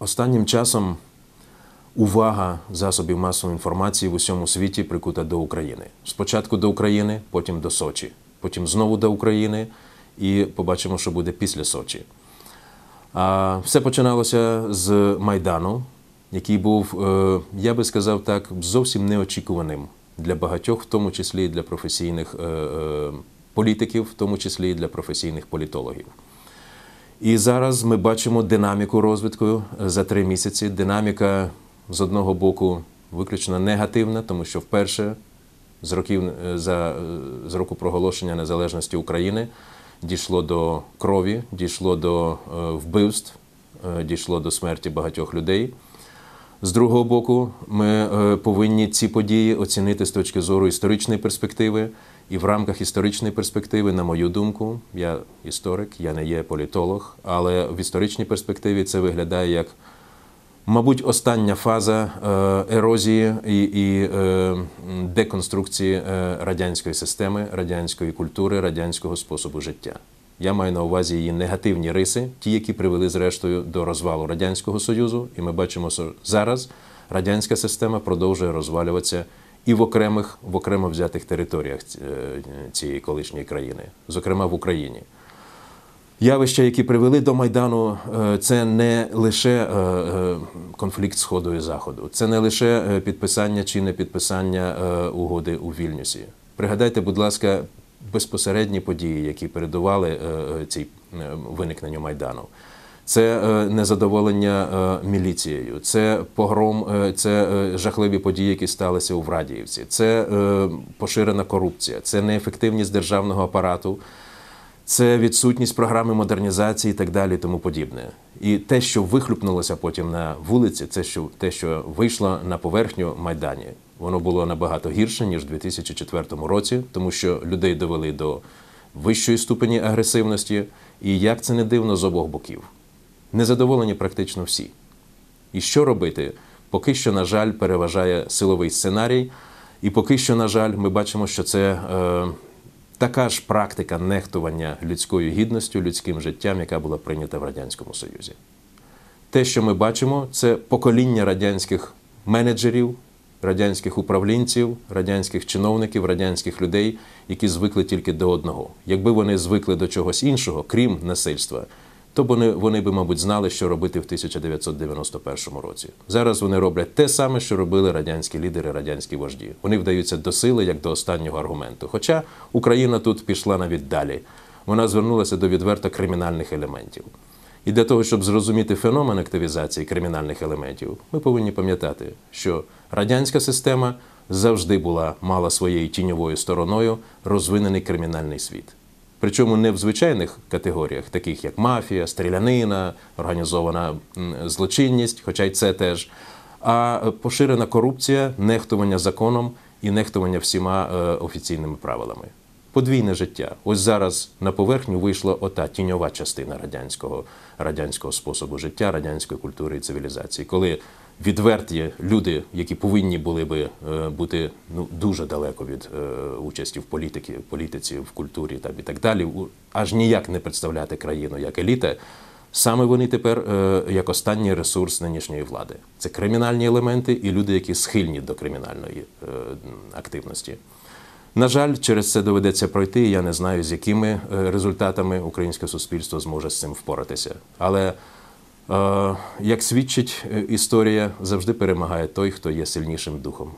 Останнім часом увага засобів масової інформації в усьому світі прикута до України. Спочатку до України, потім до Сочі, потім знову до України, і побачимо, що буде після Сочі. А все починалося з Майдану, який був, е, я би сказав так, зовсім неочікуваним для багатьох, в тому числі і для професійних е, е, політиків, в тому числі і для професійних політологів. І зараз ми бачимо динаміку розвитку за три місяці. Динаміка з одного боку виключно негативна, тому що вперше з років е, за е, з року проголошення незалежності України дійшло до крові, дійшло до е, вбивств, дійшло до смерті багатьох людей. З другого боку, ми е, повинні ці події оцінити з точки зору історичної перспективи. І в рамках історичної перспективи, на мою думку, я історик, я не є політолог, але в історичній перспективі це виглядає як, мабуть, остання фаза е, ерозії і, і е, деконструкції радянської системи, радянської культури, радянського способу життя. Я маю на увазі її негативні риси, ті, які привели зрештою до розвалу Радянського Союзу. І ми бачимо, що зараз радянська система продовжує розвалюватися і в окремих в окремо взятих територіях е, цієї колишньої країни, зокрема в Україні. Явища, які привели до Майдану, е, це не лише е, конфлікт Сходу і Заходу, це не лише підписання чи не підписання угоди у Вільнюсі. Пригадайте, будь ласка, безпосередні події, які передували е, е, цій е, виникненню Майдану. Це незадоволення міліцією, це погром, це жахливі події, які сталися у Врадіївці, це поширена корупція, це неефективність державного апарату, це відсутність програми модернізації і так далі, і тому подібне. І те, що вихлюпнулося потім на вулиці, це що те, що вийшло на поверхню Майдані, воно було набагато гірше ніж у 2004 році, тому що людей довели до вищої ступені агресивності, і як це не дивно з обох боків. Незадоволені практично всі. І що робити? Поки що, на жаль, переважає силовий сценарій, і поки що, на жаль, ми бачимо, що це е, така ж практика нехтування людською гідністю, людським життям, яка була прийнята в Радянському Союзі. Те, що ми бачимо, це покоління радянських менеджерів, радянських управлінців, радянських чиновників, радянських людей, які звикли тільки до одного. Якби вони звикли до чогось іншого, крім насильства, то вони, вони би, мабуть, знали, що робити в 1991 році. Зараз вони роблять те саме, що робили радянські лідери, радянські вожді. Вони вдаються до сили як до останнього аргументу. Хоча Україна тут пішла навіть далі. Вона звернулася до відверто кримінальних елементів. І для того, щоб зрозуміти феномен активізації кримінальних елементів, ми повинні пам'ятати, що радянська система завжди була мала своєю тіньовою стороною розвинений кримінальний світ. Причому не в звичайних категоріях, таких як мафія, стрілянина, організована злочинність, хоча й це теж, а поширена корупція, нехтування законом і нехтування всіма е, офіційними правилами. Подвійне життя. Ось зараз на поверхню вийшла ота тіньова частина радянського, радянського способу життя, радянської культури і цивілізації, коли відверті люди, які повинні були би е, бути ну дуже далеко від е, участі в політиці, політиці, в культурі там і так далі, аж ніяк не представляти країну як еліта. Саме вони тепер е, як останній ресурс нинішньої влади. Це кримінальні елементи і люди, які схильні до кримінальної активності. На жаль, через це доведеться пройти. Я не знаю, з якими результатами українське суспільство зможе з цим впоратися. Але як свідчить е, історія, завжди перемагає той, хто є сильнішим духом.